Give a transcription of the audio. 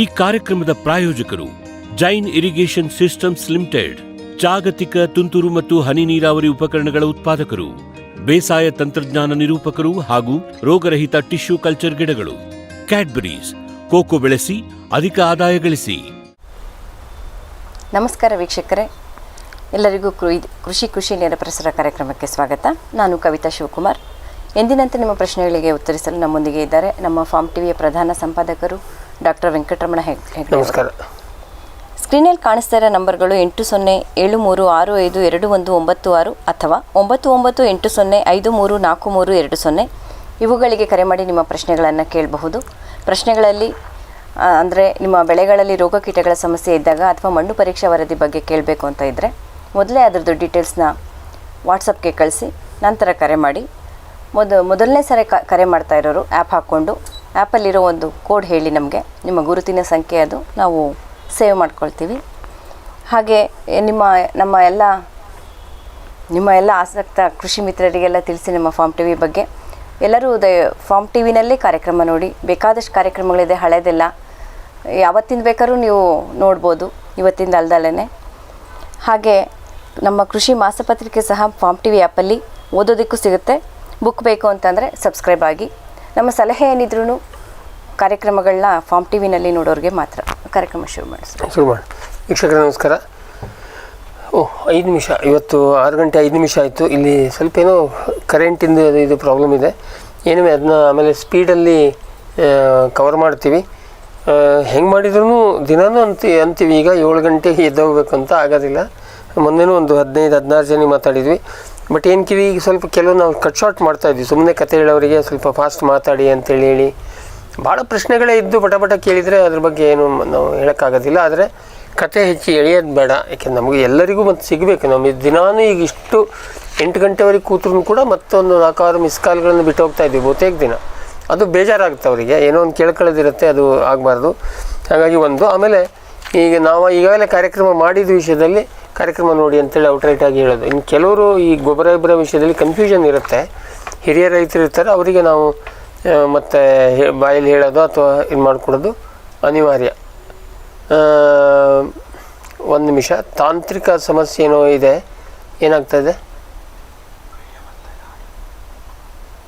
ಈ ಕಾರ್ಯಕ್ರಮದ ಪ್ರಾಯೋಜಕರು ಜೈನ್ ಇರಿಗೇಷನ್ ಸಿಸ್ಟಮ್ಸ್ ಲಿಮಿಟೆಡ್, ಜಾಗತಿಕ ತುಂತುರು ಮತ್ತು ಹನಿ ನೀರಾವರಿ ಉಪಕರಣಗಳ ಉತ್ಪಾದಕರು, ಬೇಸಾಯ ತಂತ್ರಜ್ಞಾನ ನಿರೂಪಕರು ಹಾಗೂ ರೋಗರಹಿತ ಟಿಶ್ಯೂ ಕಲ್ಚರ್ ಗಿಡಗಳು. ಕ್ಯಾಡ್ಬರೀಸ್, ಕೋಕೋ ಬೆಳೆಸಿ, ಅಧಿಕ ಆದಾಯ ಗಳಿಸಿ. ನಮಸ್ಕಾರ ವೀಕ್ಷಕರೇ. ಎಲ್ಲರಿಗೂ ಕೃಷಿ ಕೃಷಿ ನೇರ ಪ್ರಸಾರ ಕಾರ್ಯಕ್ರಮಕ್ಕೆ ಸ್ವಾಗತ. ನಾನು ಕವಿತಾ ಶಿವಕುಮಾರ್. ಎಂದಿನಂತೆ ನಿಮ್ಮ ಪ್ರಶ್ನೆಗಳಿಗೆ ಉತ್ತರಿಸಲು ನಮ್ಮೊಂದಿಗೆ ಇದ್ದಾರೆ ನಮ್ಮ ಫಾರ್ಮ್ ಟಿವಿಯ ಪ್ರಧಾನ ಸಂಪಾದಕರು ಡಾಕ್ಟರ್ ವೆಂಕಟರಮಣ ಹೆಗ್ಡೆ. ನಮಸ್ಕಾರ. ಸ್ಕ್ರೀನಲ್ಲಿ ಕಾಣಿಸ್ತಾ ಇರೋ ನಂಬರ್ಗಳು ಎಂಟು ಸೊನ್ನೆ ಏಳು ಮೂರು ಆರು ಐದು ಎರಡು ಒಂದು ಒಂಬತ್ತು ಆರು ಅಥವಾ ಒಂಬತ್ತು ಒಂಬತ್ತು ಎಂಟು ಸೊನ್ನೆ ಐದು ಮೂರು ನಾಲ್ಕು ಮೂರು ಎರಡು ಸೊನ್ನೆ. ಇವುಗಳಿಗೆ ಕರೆ ಮಾಡಿ ನಿಮ್ಮ ಪ್ರಶ್ನೆಗಳನ್ನು ಕೇಳಬಹುದು. ಪ್ರಶ್ನೆಗಳಲ್ಲಿ ಅಂದರೆ ನಿಮ್ಮ ಬೆಳೆಗಳಲ್ಲಿ ರೋಗ ಕೀಟಗಳ ಸಮಸ್ಯೆ ಇದ್ದಾಗ ಅಥವಾ ಮಣ್ಣು ಪರೀಕ್ಷಾ ವರದಿ ಬಗ್ಗೆ ಕೇಳಬೇಕು ಅಂತ ಇದ್ದರೆ ಮೊದಲೇ ಅದರದ್ದು ಡೀಟೇಲ್ಸ್ನ ವಾಟ್ಸಪ್ಗೆ ಕಳಿಸಿ ನಂತರ ಕರೆ ಮಾಡಿ. ಮೊದ ಮೊದಲನೇ ಸರಿ ಕ ಕರೆ ಮಾಡ್ತಾ ಇರೋರು ಆ್ಯಪ್ ಹಾಕ್ಕೊಂಡು ಆ್ಯಪಲ್ಲಿರೋ ಒಂದು ಕೋಡ್ ಹೇಳಿ ನಮಗೆ. ನಿಮ್ಮ ಗುರುತಿನ ಸಂಖ್ಯೆ ಅದು. ನಾವು ಸೇವ್ ಮಾಡ್ಕೊಳ್ತೀವಿ. ಹಾಗೆ ನಿಮ್ಮ, ನಮ್ಮ ಎಲ್ಲ, ನಿಮ್ಮ ಎಲ್ಲ ಆಸಕ್ತ ಕೃಷಿ ಮಿತ್ರರಿಗೆಲ್ಲ ತಿಳಿಸಿ ನಮ್ಮ ಫಾರ್ಮ್ ಟಿ ವಿ ಬಗ್ಗೆ. ಎಲ್ಲರೂ ದ, ಫಾರ್ಮ್ ಟಿ ವಿನಲ್ಲೇ ಕಾರ್ಯಕ್ರಮ ನೋಡಿ. ಬೇಕಾದಷ್ಟು ಕಾರ್ಯಕ್ರಮಗಳಿದೆ, ಹಳೆದೆಲ್ಲ. ಯಾವತ್ತಿಂದ ಬೇಕಾದ್ರೂ ನೀವು ನೋಡ್ಬೋದು. ಇವತ್ತಿಂದ ಅಲ್ದಲ್ಲೇ ಹಾಗೆ, ನಮ್ಮ ಕೃಷಿ ಮಾಸಪತ್ರಿಕೆ ಸಹ ಫಾರ್ಮ್ ಟಿ ವಿ ಆ್ಯಪಲ್ಲಿ ಓದೋದಕ್ಕೂ ಸಿಗುತ್ತೆ. ಬುಕ್ ಬೇಕು ಅಂತಂದರೆ ಸಬ್ಸ್ಕ್ರೈಬ್ ಆಗಿ. ನಮ್ಮ ಸಲಹೆ ಏನಿದ್ರು ಕಾರ್ಯಕ್ರಮಗಳನ್ನ ಫಾರ್ಮ್ ಟಿ ವಿನಲ್ಲಿ ನೋಡೋರಿಗೆ ಮಾತ್ರ ಕಾರ್ಯಕ್ರಮ ಶುರು ಮಾಡಿಸ್ತೀವಿ ಶುರು ಮಾಡಿ. ವೀಕ್ಷಕರೇ, ನಮಸ್ಕಾರ. ಓಹ್ ಐದು ನಿಮಿಷ. ಇವತ್ತು ಆರು ಗಂಟೆ ಐದು ನಿಮಿಷ ಆಯಿತು. ಇಲ್ಲಿ ಸ್ವಲ್ಪ ಏನೋ ಕರೆಂಟಿಂದು ಇದು ಪ್ರಾಬ್ಲಮ್ ಇದೆ ಏನಿವೆ, ಅದನ್ನ ಆಮೇಲೆ ಸ್ಪೀಡಲ್ಲಿ ಕವರ್ ಮಾಡ್ತೀವಿ. ಹೆಂಗೆ ಮಾಡಿದ್ರೂ ದಿನಾನು ಅಂತಿ, ಅಂತೀವಿ. ಈಗ ಏಳು ಗಂಟೆಗೆ ಎದ್ದೋಗ್ಬೇಕು ಅಂತ ಆಗೋದಿಲ್ಲ. ಮೊನ್ನೆನೂ ಒಂದು ಹದಿನೈದು, ಹದಿನಾರು ಜನ ಮಾತಾಡಿದ್ವಿ. ಬಟ್ ಏನು ಕಿವಿ, ಈಗ ಸ್ವಲ್ಪ ಕೆಲವು ನಾವು ಕಟ್ ಶಾರ್ಟ್ ಮಾಡ್ತಾ ಇದ್ವಿ. ಸುಮ್ಮನೆ ಕತೆ ಹೇಳೋರಿಗೆ ಸ್ವಲ್ಪ ಫಾಸ್ಟ್ ಮಾತಾಡಿ ಅಂತೇಳಿ ಹೇಳಿ. ಭಾಳ ಪ್ರಶ್ನೆಗಳೇ ಇದ್ದು ಪಟ ಪಟ ಕೇಳಿದರೆ ಅದ್ರ ಬಗ್ಗೆ ಏನು ನಾವು ಹೇಳೋಕ್ಕಾಗೋದಿಲ್ಲ. ಆದರೆ ಕತೆ ಹೆಚ್ಚು ಎಳೆಯೋದು ಬೇಡ. ಯಾಕೆ ನಮಗೆ ಎಲ್ಲರಿಗೂ ಮತ್ತು ಸಿಗಬೇಕು. ನಮಗೆ ದಿನಾನು ಈಗ ಇಷ್ಟು ಎಂಟು ಗಂಟೆವರೆಗೆ ಕೂತ್ರೂ ಕೂಡ ಮತ್ತೊಂದು ನಾಲ್ಕಾರು ಮಿಸ್ ಕಾಲ್ಗಳನ್ನು ಬಿಟ್ಟು ಹೋಗ್ತಾ ಇದ್ವಿ ಬಹುತೇಕ ದಿನ. ಅದು ಬೇಜಾರಾಗುತ್ತೆ ಅವರಿಗೆ. ಏನೋ ಒಂದು ಕೇಳ್ಕೊಳ್ಳೋದಿರುತ್ತೆ, ಅದು ಆಗಬಾರ್ದು. ಹಾಗಾಗಿ ಒಂದು. ಆಮೇಲೆ ಈಗ ನಾವು ಈಗಾಗಲೇ ಕಾರ್ಯಕ್ರಮ ಮಾಡಿದ ವಿಷಯದಲ್ಲಿ ಕಾರ್ಯಕ್ರಮ ನೋಡಿ ಅಂತೇಳಿ ಔಟ್ರೈಟಾಗಿ ಹೇಳೋದು. ಇನ್ನು ಕೆಲವರು ಈ ಗೊಬ್ಬರ ಇಬ್ಬರ ವಿಷಯದಲ್ಲಿ ಕನ್ಫ್ಯೂಷನ್ ಇರುತ್ತೆ. ಹಿರಿಯ ರೈತರು ಇರ್ತಾರೆ, ಅವರಿಗೆ ನಾವು ಮತ್ತೆ ಬಾಯಲ್ಲಿ ಹೇಳೋದು ಅಥವಾ ಇದು ಮಾಡಿಕೊಡೋದು ಅನಿವಾರ್ಯ. ಒಂದು ನಿಮಿಷ, ತಾಂತ್ರಿಕ ಸಮಸ್ಯೆ ಏನೋ ಇದೆ, ಏನಾಗ್ತಾ ಇದೆ?